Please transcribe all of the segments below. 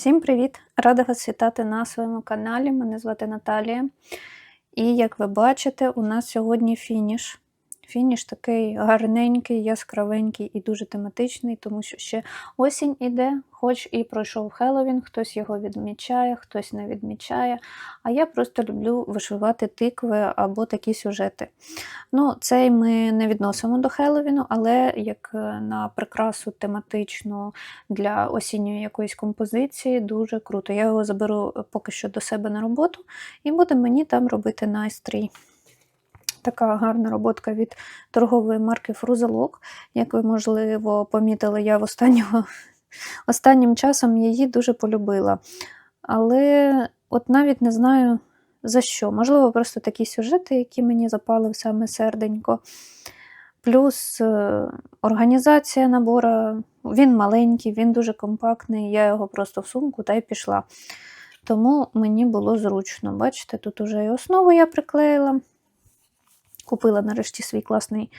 Всім привіт! Рада вас вітати на своєму каналі. Мене звати Наталія. І як ви бачите, у нас сьогодні фініш. Фініш такий гарненький, яскравенький і дуже тематичний, тому що ще осінь іде, хоч і пройшов Хеллоуін, хтось його відмічає, хтось не відмічає. А я просто люблю вишивати тикви або такі сюжети. Ну, цей ми не відносимо до Хеллоуіну, але як е, на прикрасу тематичну для осінньої якоїсь композиції дуже круто. Я його заберу е, поки що до себе на роботу і буде мені там робити настрій. Така гарна роботка від торгової марки Фрузелок. Як ви, можливо, помітили, я в останнього, останнім часом її дуже полюбила. Але от навіть не знаю за що. Можливо, просто такі сюжети, які мені запали в саме серденько. Плюс е, організація набору, він маленький, він дуже компактний, я його просто в сумку та й пішла. Тому мені було зручно. Бачите, тут уже і основу я приклеїла. Купила нарешті свій класний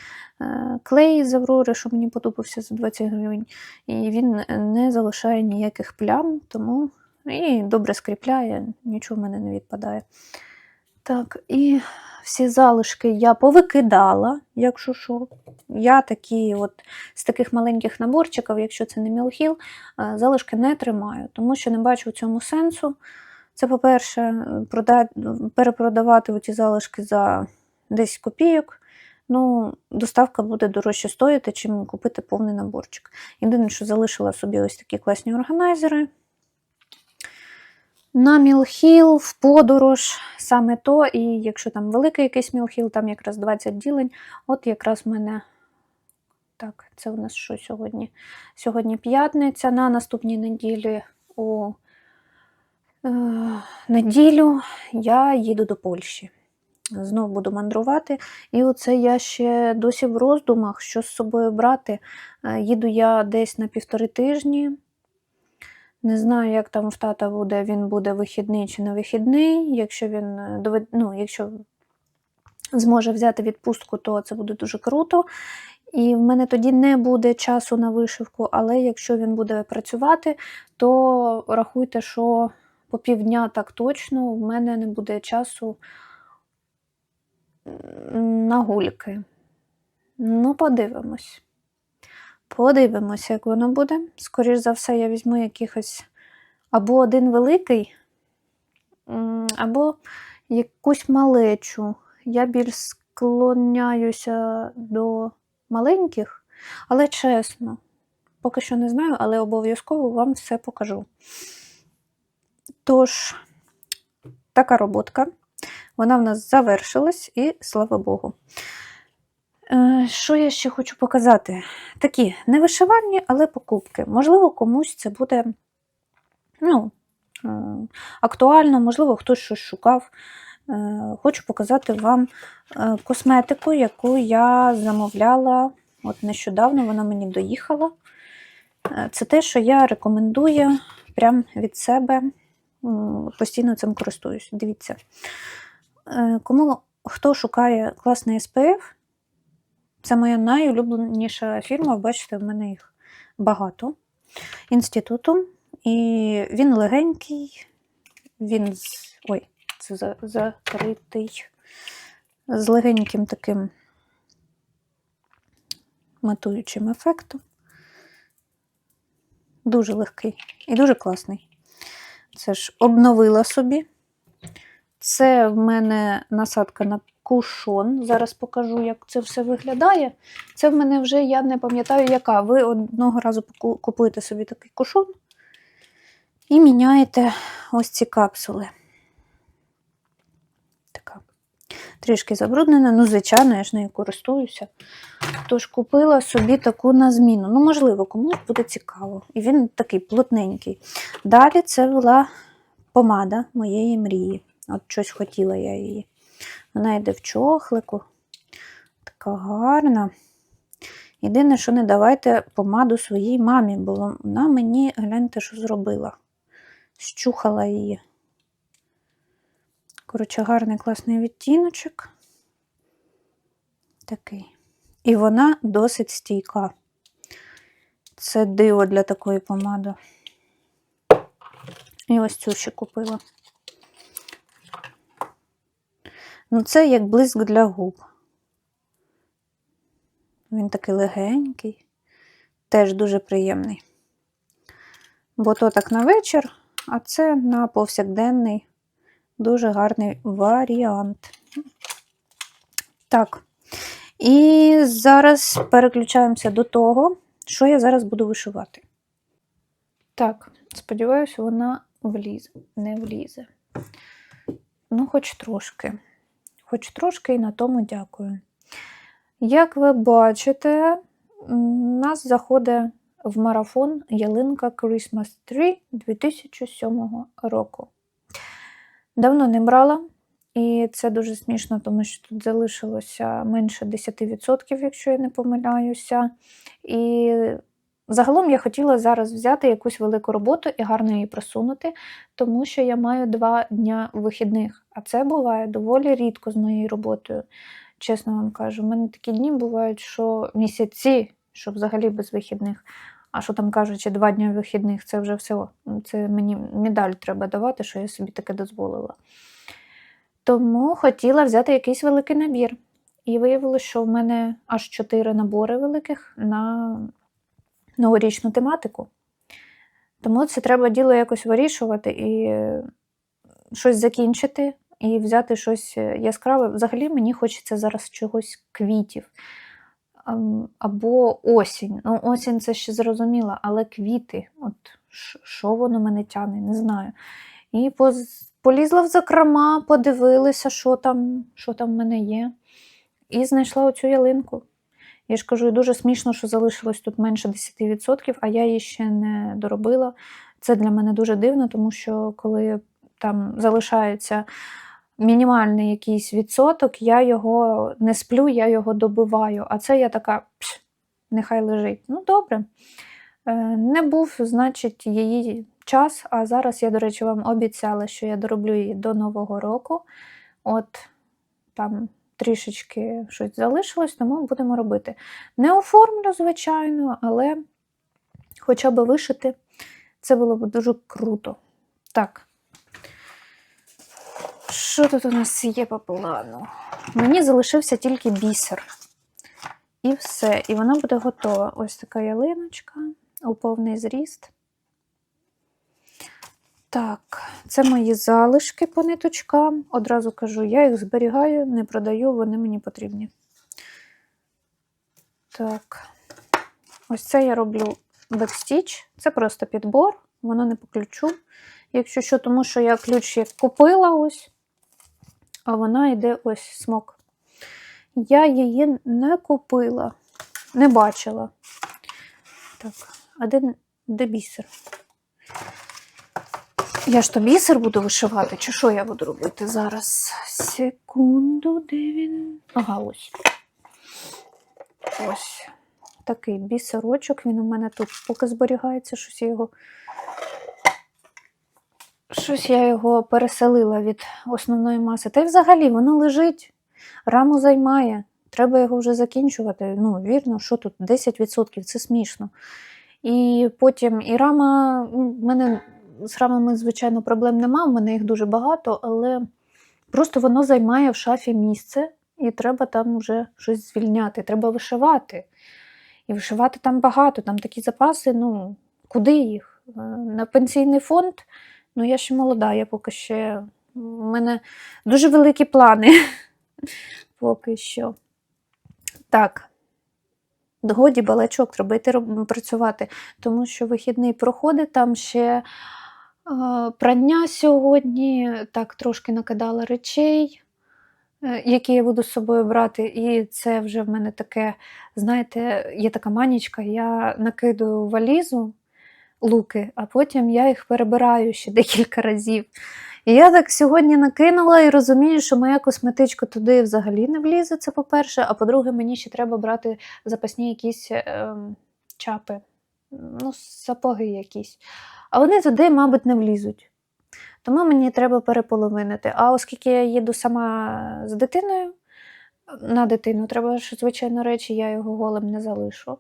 е, клей з Аврори, що мені подобався за 20 гривень. І він не залишає ніяких плям, тому і добре скріпляє, нічого в мене не відпадає. Так, і всі залишки я повикидала, якщо що. Я такі от з таких маленьких наборчиків, якщо це не мілхіл, е, залишки не тримаю, тому що не бачу в цьому сенсу. Це, по-перше, прода... перепродавати ці залишки за 10 копійок. Ну, доставка буде дорожче стоїти, чим купити повний наборчик. Єдине, що залишила собі ось такі класні органайзери. На мілхіл, в подорож, саме то, і якщо там великий якийсь мілхіл, там якраз 20 ділень, от якраз в мене. Так, це у нас що сьогодні? Сьогодні п'ятниця, на наступній неділі у е, неділю я їду до Польщі. Знову буду мандрувати. І оце я ще досі в роздумах, що з собою брати. Е, Їду я десь на півтори тижні. Не знаю, як там в тата буде, він буде вихідний чи не вихідний. Якщо він е, ну, якщо зможе взяти відпустку, то це буде дуже круто. І в мене тоді не буде часу на вишивку, але якщо він буде працювати, то рахуйте, що по півдня так точно в мене не буде часу на гульки. Ну, подивимось. Подивимось, як воно буде. Скоріш за все, я візьму якихось або один великий, або якусь малечу. Я більш склоняюся до маленьких, але чесно, поки що не знаю, але обов'язково вам все покажу. Тож, така роботка. Вона в нас завершилась, і слава Богу. Е, Що я ще хочу показати? Такі невишивальні, але покупки. Можливо, комусь це буде ну, е, актуально, можливо, хтось щось шукав. Е, Хочу показати вам косметику, яку я замовляла от нещодавно, вона мені доїхала. Це те, що я рекомендую прямо від себе, постійно цим користуюсь. Дивіться. Е, Кому хто шукає класний SPF, це моя найулюбленіша фірма, бачите, в мене їх багато. Інституту. І він легенький, він з. Ой, це за- закритий, з легеньким таким матуючим ефектом. Дуже легкий і дуже класний. Це ж обновила собі. Це в мене насадка на кушон. Зараз покажу, як це все виглядає. Це в мене вже, я не пам'ятаю, яка. Ви одного разу купуєте собі такий кушон і міняєте ось ці капсули. Така. Трішки забруднена, ну, звичайно, я ж нею користуюся. Тож купила собі таку на зміну. Ну, можливо, комусь буде цікаво. І він такий плотненький. Далі це була помада моєї мрії. От щось хотіла я її. Вона йде в чохлику. Така гарна. Єдине, що не давайте помаду своїй мамі, бо вона мені, гляньте, що зробила. Щухала її. Коротше, гарний класний відтіночок. Такий. І вона досить стійка. Це диво для такої помади. І ось цю ще купила. Ну, це як блиск для губ. Він такий легенький, теж дуже приємний. Бо то так на вечір, а це на повсякденний дуже гарний варіант. Так. І зараз переключаємося до того, що я зараз буду вишивати. Так, сподіваюся, вона влізе, не влізе. Ну, хоч трошки. Хоч трошки і на тому дякую. Як ви бачите, нас заходить в марафон ялинка Christmas Tree 2007 року. Давно не брала, і це дуже смішно, тому що тут залишилося менше 10%, якщо я не помиляюся. І загалом я хотіла зараз взяти якусь велику роботу і гарно її просунути, тому що я маю два дня вихідних, а це буває доволі рідко з моєю роботою. Чесно вам кажу, у мене такі дні бувають, що місяці, що взагалі без вихідних. А що там кажучи, два дні вихідних це вже все. Це мені медаль треба давати, що я собі таке дозволила. Тому хотіла взяти якийсь великий набір. І виявилося, що в мене аж чотири набори великих на новорічну тематику. Тому це треба діло якось вирішувати і е, щось закінчити, і взяти щось е, яскраве. Взагалі мені хочеться зараз чогось квітів. Або осінь. Ну, осінь це ще зрозуміло, але квіти. От що воно мене тягне, не знаю. І поз- полізла в закрома, подивилася, що там, що там в мене є. І знайшла оцю ялинку. Я ж кажу, і дуже смішно, що залишилось тут менше 10%, а я її ще не доробила. Це для мене дуже дивно, тому що коли там залишається мінімальний якийсь відсоток, я його не сплю, я його добиваю. А це я така, «Пш, нехай лежить. Ну, добре. Е, Не був, значить, її час. А зараз я, до речі, вам обіцяла, що я дороблю її до Нового року. От там трішечки щось залишилось, тому будемо робити. Не оформлю, звичайно, але хоча б вишити, це було б дуже круто. Так. Що тут у нас є по плану? Мені залишився тільки бісер. І все. І вона буде готова. Ось така ялиночка у повний зріст. Так, це мої залишки по ниточкам. Одразу кажу, я їх зберігаю, не продаю, вони мені потрібні. Так, ось це я роблю бекстіч. Це просто підбор, воно не по ключу. Якщо що, тому що я ключ як купила ось, а вона йде ось смок. Я її не купила, не бачила. Так, а де, де бісер? Я ж то бісер буду вишивати, чи що я буду робити зараз? Секунду, де він? Ага, ось. Ось. Такий бісерочок, він у мене тут поки зберігається, щось я його. Щось я його переселила від основної маси. Та й взагалі воно лежить, раму займає. Треба його вже закінчувати. Ну, вірно, що тут 10% це смішно. І потім і рама, в мене з рамами, звичайно, проблем нема, в мене їх дуже багато, але просто воно займає в шафі місце, і треба там вже щось звільняти, треба вишивати. І вишивати там багато, там такі запаси, ну, куди їх? Е, На пенсійний фонд, ну я ще молода, я поки ще. У мене дуже великі плани. Поки що. Так. Годі балачок, треба йти працювати, тому що вихідний проходить, там ще прання сьогодні, так трошки накидала речей, е, які я буду з собою брати. І це вже в мене таке, знаєте, є така манічка, я накидаю валізу луки, а потім я їх перебираю ще декілька разів. І я так сьогодні накинула і розумію, що моя косметичка туди взагалі не влізе, це по-перше. А по-друге, мені ще треба брати запасні якісь е, чапи, ну, сапоги якісь. А вони туди, мабуть, не влізуть. Тому мені треба переполовинити. А оскільки я їду сама з дитиною на дитину, треба ж, звичайно, речі, я його голим не залишу.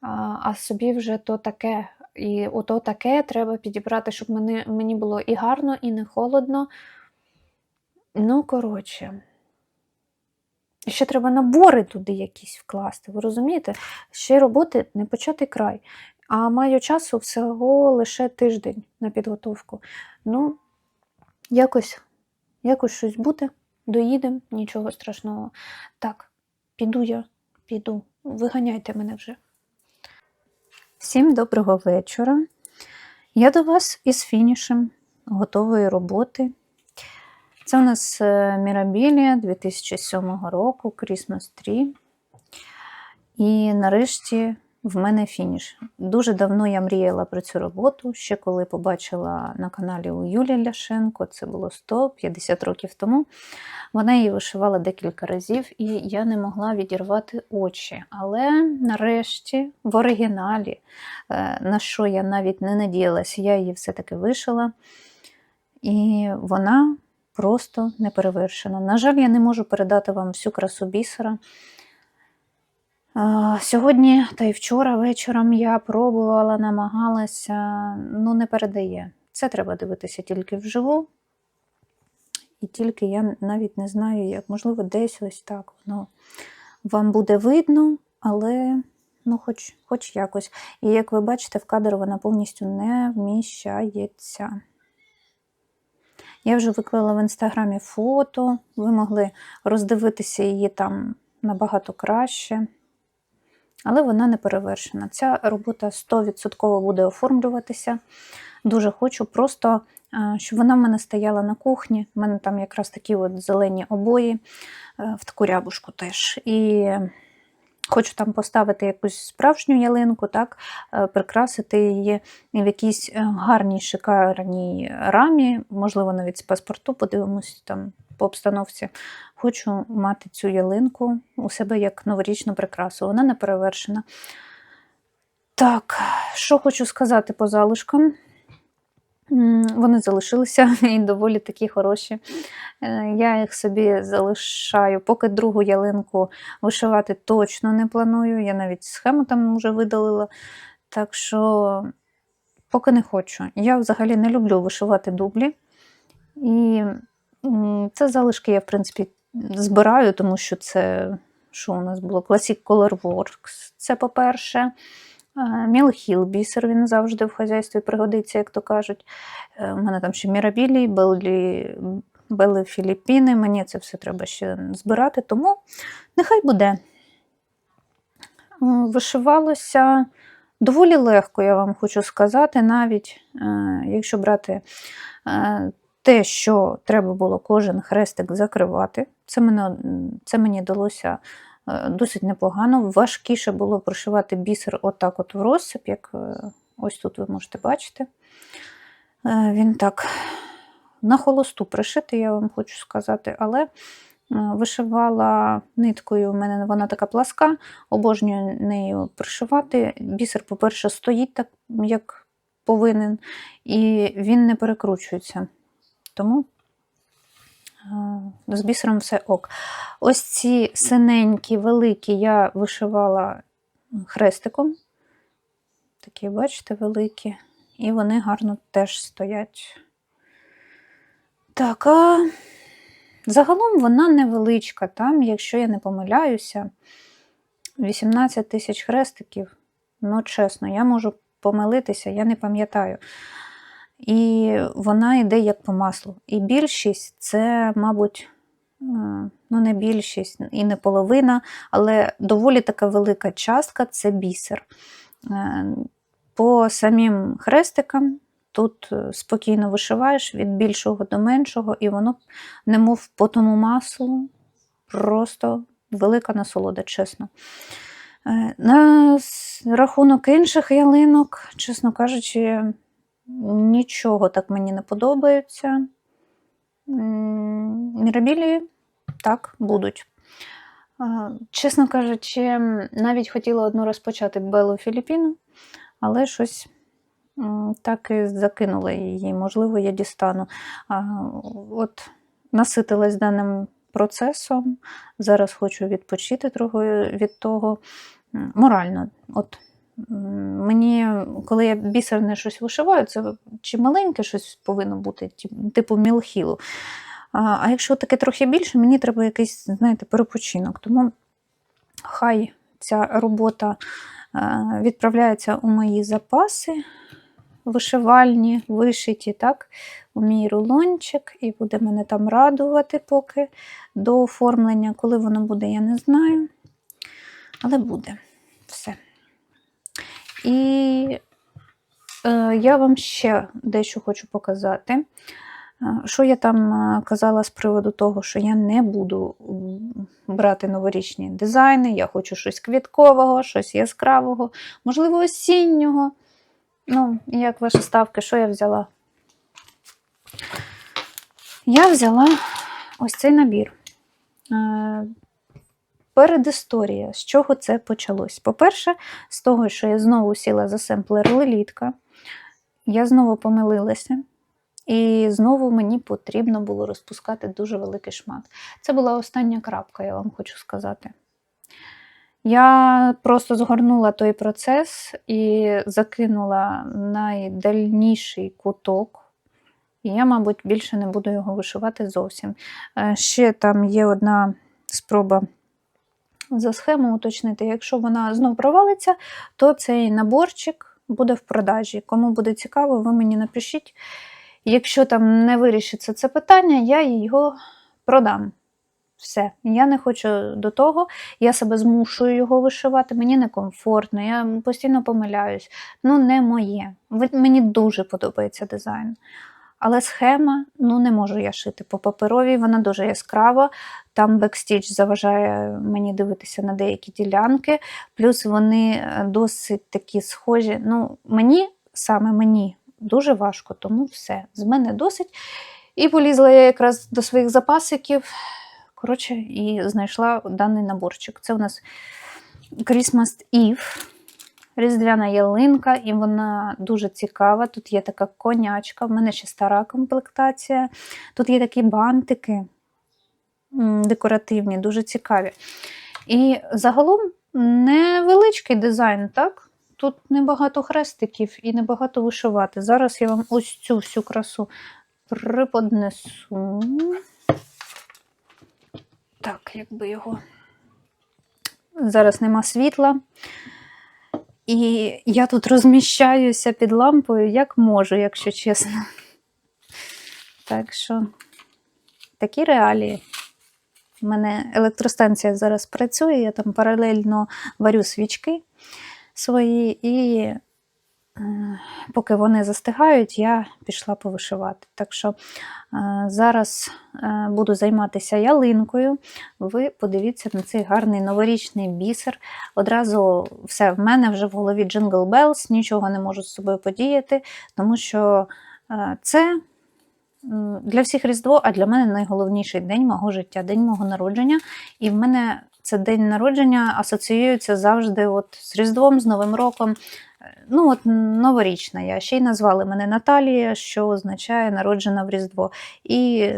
А, а собі вже то таке. І ото таке треба підібрати, щоб мені, мені було і гарно, і не холодно. Ну, коротше. Ще треба набори туди якісь вкласти. Ви розумієте? Ще роботи не початий край. А маю часу всього лише тиждень на підготовку. Ну, якось, якось щось буде, доїдемо, нічого страшного. Так, піду я, піду. Виганяйте мене вже. Всім доброго вечора. Я до вас із фінішем готової роботи. Це у нас е, Мірабілія 2007 року, Christmas Tree. І нарешті в мене фініш. Дуже давно я мріяла про цю роботу, ще коли побачила на каналі у Юлії Ляшенко, це було 150 років тому. Вона її вишивала декілька разів, і я не могла відірвати очі. Але нарешті в оригіналі, е, на що я навіть не надіялася, я її все-таки вишила. І вона просто неперевершена. На жаль, я не можу передати вам всю красу бісера. Сьогодні та й вчора вечором я пробувала, намагалася, ну не передає. Це треба дивитися тільки вживу. І тільки я навіть не знаю, як, можливо, десь ось так воно вам буде видно, але ну, хоч, хоч якось. І як ви бачите, в кадр вона повністю не вміщається. Я вже виклала в інстаграмі фото, ви могли роздивитися її там набагато краще. Але вона не перевершена. Ця робота 100% буде оформлюватися. Дуже хочу просто, щоб вона в мене стояла на кухні. У мене там якраз такі от зелені обої е, в таку рябушку теж. І хочу там поставити якусь справжню ялинку, так, е, прикрасити її в якійсь е, гарній, шикарній рамі, можливо, навіть з паспорту, подивимось там по обстановці. Хочу мати цю ялинку у себе як новорічну прикрасу. Вона не перевершена. Так, що хочу сказати по залишкам. Вони залишилися і доволі такі хороші. Е, Я їх собі залишаю, поки другу ялинку вишивати точно не планую. Я навіть схему там вже видалила. Так що поки не хочу. Я взагалі не люблю вишивати дублі. І це залишки я, в принципі, збираю, тому що це, що у нас було? Classic Color Works. Це по-перше. Мілхіл бісер, він завжди в хазяйстві пригодиться, як то кажуть. Е, У мене там ще Мірабілі, Беллі, Белли Філіппіни. Мені це все треба ще збирати, тому нехай буде. Вишивалося доволі легко, я вам хочу сказати, навіть е, якщо брати е, те, що треба було кожен хрестик закривати, це, мене, це мені вдалося е, досить непогано. Важкіше було прошивати бісер отак от в розсип, як е, ось тут ви можете бачити. Е, Він так на холосту пришитий, я вам хочу сказати, але вишивала ниткою, у мене вона така пласка, обожнюю нею пришивати. Бісер, по-перше, стоїть так, як повинен, і він не перекручується. Тому е, з бісером все ок. Ось ці синенькі, великі я вишивала хрестиком. Такі, бачите, великі. І вони гарно теж стоять. Так, а загалом вона невеличка. Там, якщо я не помиляюся, 18 тисяч хрестиків. Ну, чесно, я можу помилитися, я не пам'ятаю. І вона йде як по маслу. І більшість це, мабуть, е, ну не більшість і не половина, але доволі така велика частка це бісер. Е, По самим хрестикам тут е, спокійно вишиваєш від більшого до меншого, і воно, немов по тому маслу, просто велика насолода, чесно. На рахунок інших ялинок, чесно кажучи, нічого так мені не подобається. Мірабілі так будуть. Чесно кажучи, навіть хотіла одну розпочати Белу Філіппіну, але щось так і закинула її. Можливо, я дістану. От наситилась даним процесом. Зараз хочу відпочити від того. Морально, от Мені, коли я бісерне щось вишиваю, це чи маленьке щось повинно бути, типу мілхілу. А, якщо таке трохи більше, мені треба якийсь, знаєте, перепочинок. Тому хай ця робота е, відправляється у мої запаси вишивальні, вишиті, так, у мій рулончик, і буде мене там радувати поки до оформлення. Коли воно буде, я не знаю. Але буде все. І е, я вам ще дещо хочу показати. Е, Що я там е, казала з приводу того, що я не буду брати новорічні дизайни, я хочу щось квіткового, щось яскравого, можливо, осіннього. Ну, як ваші ставки, що я взяла? Я взяла ось цей набір. Передісторія, з чого це почалось. По-перше, з того, що я знову сіла за семплер лелітка, я знову помилилася, і знову мені потрібно було розпускати дуже великий шмат. Це була остання крапка, я вам хочу сказати. Я просто згорнула той процес і закинула найдальніший куток. І я, мабуть, більше не буду його вишивати зовсім. Е, Ще там є одна спроба за схему уточнити. Якщо вона знов провалиться, то цей наборчик буде в продажі. Кому буде цікаво, ви мені напишіть. Якщо там не вирішиться це питання, я його продам. Все, я не хочу до того, я себе змушую його вишивати, мені некомфортно, я постійно помиляюсь. Ну, не моє. Мені дуже подобається дизайн. Але схема, ну не можу я шити по паперовій, вона дуже яскрава. Там бекстіч заважає мені дивитися на деякі ділянки, плюс вони е, досить такі схожі. Ну, мені, саме мені, дуже важко, тому все, з мене досить. І полізла я якраз до своїх запасиків. Коротше, і знайшла даний наборчик. Це у нас Christmas Eve. Різдвяна ялинка, і вона дуже цікава. Тут є така конячка, в мене ще стара комплектація. Тут є такі бантики декоративні, дуже цікаві. І загалом невеличкий дизайн, так? Тут небагато хрестиків і небагато вишивати. Зараз я вам ось цю всю красу приподнесу. Так, якби його. Зараз нема світла. І я тут розміщаюся під лампою, як можу, якщо чесно. Так що такі реалії. У мене електростанція зараз працює, я там паралельно варю свічки свої, і поки вони застигають, я пішла повишивати. Так що е, зараз е, буду займатися ялинкою. Ви подивіться на цей гарний новорічний бісер. Одразу все в мене вже в голові Jingle Bells, нічого не можу з собою подіяти, тому що е, це для всіх Різдво, а для мене найголовніший день мого життя, день мого народження. І в мене це день народження асоціюється завжди от з Різдвом, з Новим роком. Е, Ну, от новорічна я. Ще й назвали мене Наталія, що означає народжена в Різдво. І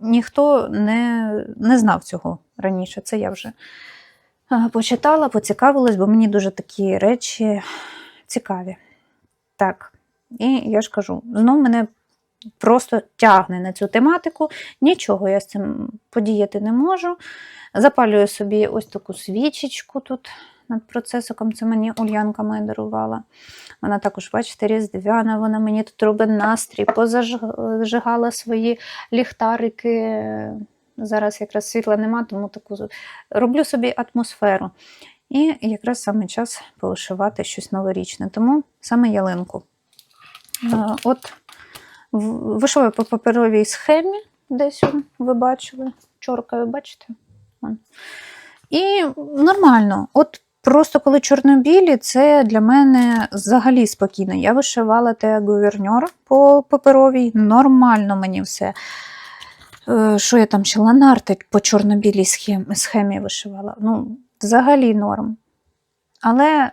ніхто не, не знав цього раніше. Це я вже е, почитала, поцікавилась, бо мені дуже такі речі цікаві. Так, і я ж кажу, знов мене просто тягне на цю тематику. Нічого я з цим подіяти не можу. Запалюю собі ось таку свічечку тут над процесиком. Це мені Ульянка моя дарувала. Вона також, бачите, різдвяна, вона мені тут робить настрій, позажигала свої ліхтарики. Зараз якраз світла нема, тому таку роблю собі атмосферу. І якраз саме час повишивати щось новорічне. Тому саме ялинку. От вишиваю по паперовій схемі, десь ви бачили. Чоркаю, бачите? І нормально. От просто коли чорно-білі, це для мене взагалі спокійно. Я вишивала те гуверньор по паперовій, нормально мені все. Е, Що я там ще ланарти по чорно-білій схемі, схемі вишивала. Ну, взагалі норм. Але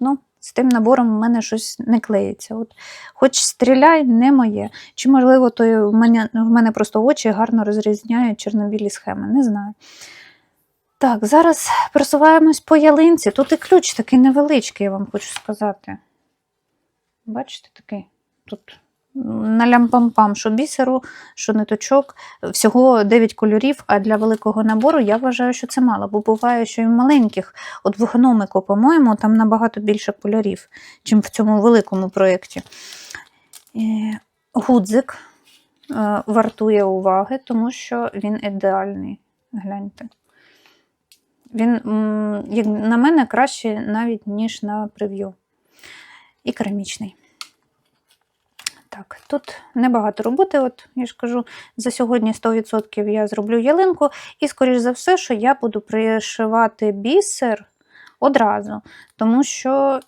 ну, з тим набором в мене щось не клеїться. От, хоч стріляй, не моє. Чи, можливо, то в мене, в мене просто очі гарно розрізняють чорно-білі схеми, не знаю. Так, зараз просуваємось по ялинці. Тут і ключ такий невеличкий, я вам хочу сказати. Бачите, такий? Тут на лямпампам, що бісеру, що ниточок. Всього 9 кольорів, а для великого набору я вважаю, що це мало, бо буває, що і в маленьких, от в гномику, по-моєму, там набагато більше кольорів, ніж в цьому великому проєкті. Е, Гудзик е, вартує уваги, тому що він ідеальний. Гляньте. Він, як на мене, краще навіть, ніж на прев'ю. І керамічний. Так, тут небагато роботи, от я ж кажу, за сьогодні 100% я зроблю ялинку, і, скоріш за все, що я буду пришивати бісер одразу, тому що,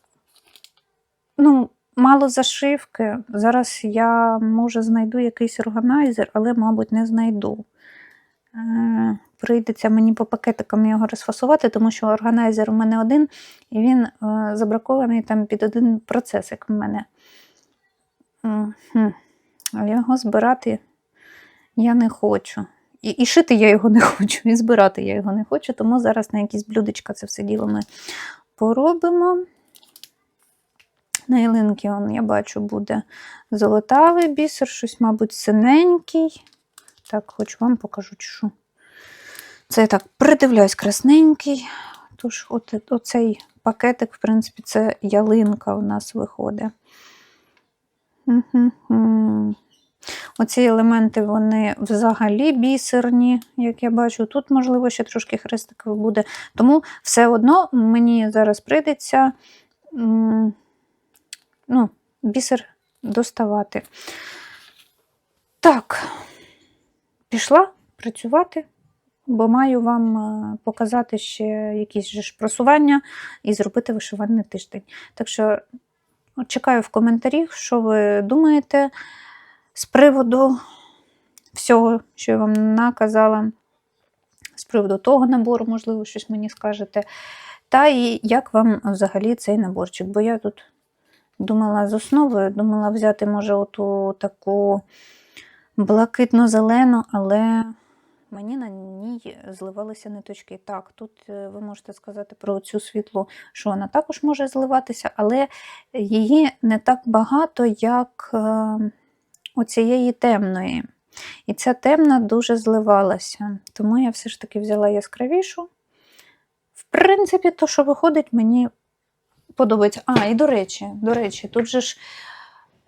ну, мало зашивки. Зараз я, може, знайду якийсь органайзер, але, мабуть, не знайду. Е, Прийдеться мені по пакетикам його розфасувати, тому що органайзер у мене один, і він е, забракований там під один процесик в мене. А його збирати я не хочу. І, і шити я його не хочу, і збирати я його не хочу, тому зараз на якісь блюдечка це все діло ми поробимо. На ялинки, я бачу, буде золотавий бісер, щось, мабуть, синенький. Так, хоч вам покажу, що. Це я так придивляюсь красненький. Тож, от, оцей пакетик, в принципі, це ялинка у нас виходить. Оці елементи, вони взагалі бісерні, як я бачу. Тут, можливо, ще трошки хрестиків буде. Тому все одно мені зараз прийдеться ну, бісер доставати. Так, пішла працювати, бо маю вам е, показати ще якісь же просування і зробити вишивальний тиждень. Так що Чекаю в коментарях, що ви думаєте з приводу всього, що я вам наказала, з приводу того набору, можливо, щось мені скажете. Та і як вам взагалі цей наборчик. Бо я тут думала з основою, думала взяти, може, оту таку блакитно-зелену, але мені на ній зливалися ниточки. Так, тут е, ви можете сказати про цю світлу, що вона також може зливатися, але її не так багато, як е, оцієї темної. І ця темна дуже зливалася. Тому я все ж таки взяла яскравішу. В принципі, то, що виходить, мені подобається. А, і до речі, до речі, тут же ж,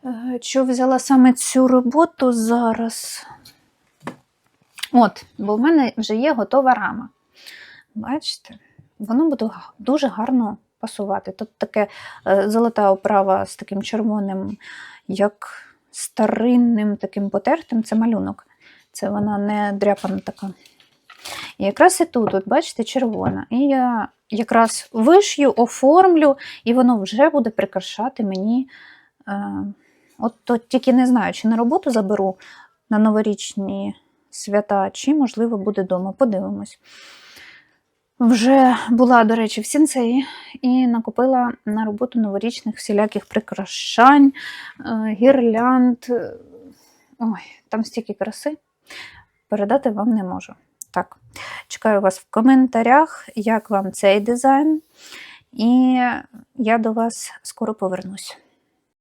е, що взяла саме цю роботу зараз. От, бо в мене вже є готова рама. Бачите, воно буде дуже гарно пасувати. Тут таке е, золота оправа з таким червоним, як старинним таким потертим, це малюнок. Це вона не дряпана така. І якраз і тут, от, бачите, червона. І я якраз вишью, оформлю, і воно вже буде прикрашати мені. Е, от, от тільки не знаю, чи на роботу заберу на новорічні свята, чи, можливо, буде вдома. Подивимось. Вже була, до речі, в сінцеї і накупила на роботу новорічних всіляких прикрашань, е, гірлянд. Ой, там стільки краси. Передати вам не можу. Так, чекаю вас в коментарях, як вам цей дизайн, і я до вас скоро повернусь.